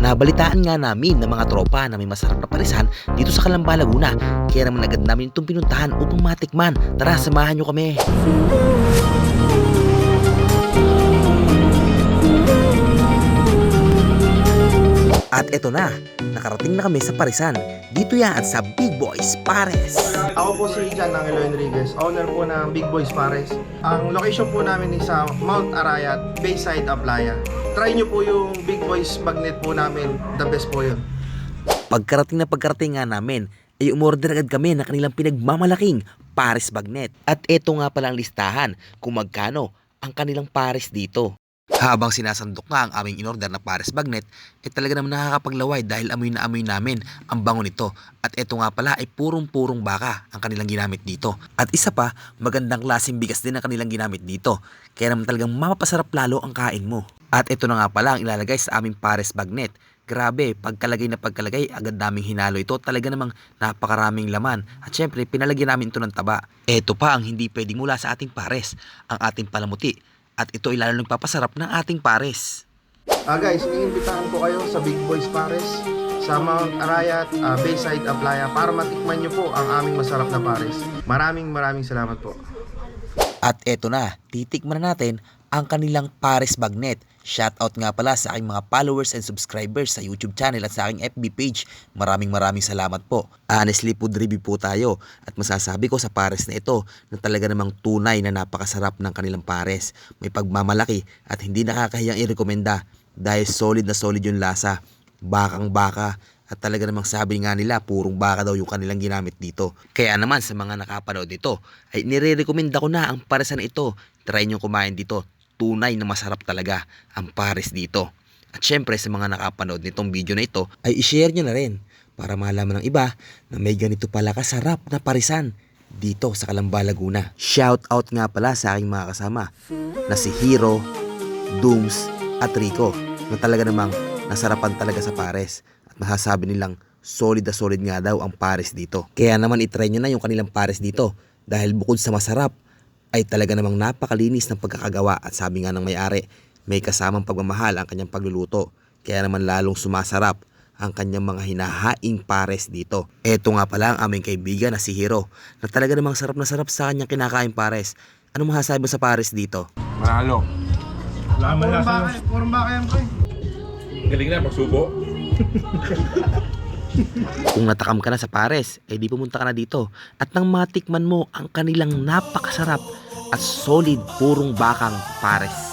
Nabalitaan nga namin ng mga tropa na may masarap na parisan dito sa Calamba, Laguna. Kaya naman agad namin itong pinuntahan upang matikman. Tara, samahan nyo kami. At eto na, nakarating na kami sa parisan. Dito yan sa Big Boys Pares. Ako po si Jan Angelo Enriquez, owner po ng Big Boys Pares. Ang location po namin is sa Mount Arayat, Bayside, Aplaya. Try nyo po yung Big Boys Magnet po namin, the best po yun. Pagkarating na pagkarating nga namin, ay umorder agad kami ng kanilang pinagmamalaking Paris Bagnet. At eto nga pala ang listahan kung magkano ang kanilang Paris dito. Habang sinasandok nga ang aming inorder na Paris Bagnet, eh talaga naman nakakapaglaway dahil amoy na amoy namin ang bango nito. At eto nga pala ay purong-purong baka ang kanilang ginamit dito. At isa pa, magandang klaseng bigas din ang kanilang ginamit dito. Kaya naman talagang mapapasarap lalo ang kain mo. At ito na nga pala ang ilalagay sa aming Paris Bagnet. Grabe, pagkalagay na pagkalagay, agad naming hinalo ito. Talaga namang napakaraming laman. At syempre, pinalagyan namin ito ng taba. Ito pa ang hindi pwedeng mula sa ating pares, ang ating palamuti. At ito ay lalo nagpapasarap ng ating pares. Ah guys, iimbitahan ko kayo sa Big Boys Pares sa Mount Arayat, ah, Bayside, Aplaya para matikman nyo po ang aming masarap na pares. Maraming maraming salamat po. At eto na, titikman na natin ang kanilang Pares Bagnet. Shoutout nga pala sa aking mga followers and subscribers sa YouTube channel at sa aking FB page. Maraming maraming salamat po. Honestly, food review po tayo. At masasabi ko sa pares na ito na talaga namang tunay na napakasarap ng kanilang pares. May pagmamalaki at hindi nakakahiyang irekomenda dahil solid na solid yung lasa. Bakang baka at talaga namang sabi nga nila, purong baka daw yung kanilang ginamit dito. Kaya naman sa mga nakapanood nito, ay nire-recommenda ko na ang paresan ito. Try nyo kumain dito. Tunay na masarap talaga ang pares dito. At syempre sa mga nakapanood nitong video na ito, ay ishare nyo na rin para malaman ng iba na may ganito pala kasarap na parisan dito sa Calamba, Laguna. Shout out nga pala sa aking mga kasama na si Hero, Dooms at Rico na talaga namang nasarapan talaga sa pares at masasabi nilang solid na solid nga daw ang pares dito. Kaya naman itry nyo na yung kanilang pares dito dahil bukod sa masarap ay talaga namang napakalinis ng pagkakagawa at sabi nga ng may-ari may kasamang pagmamahal ang kanyang pagluluto kaya naman lalong sumasarap ang kanyang mga hinahaing pares dito. Eto nga pala ang aming kaibigan na si Hero na talaga namang sarap na sarap sa kanyang kinakain pares. Ano masasabi mo sa pares dito? Mahalo. Wala man Purong lasa baka, purong baka yan ko eh. Galing na, magsubo. Kung natakam ka na sa Pares, eh di pumunta ka na dito at nang matikman mo ang kanilang napakasarap at solid purong bakang Pares.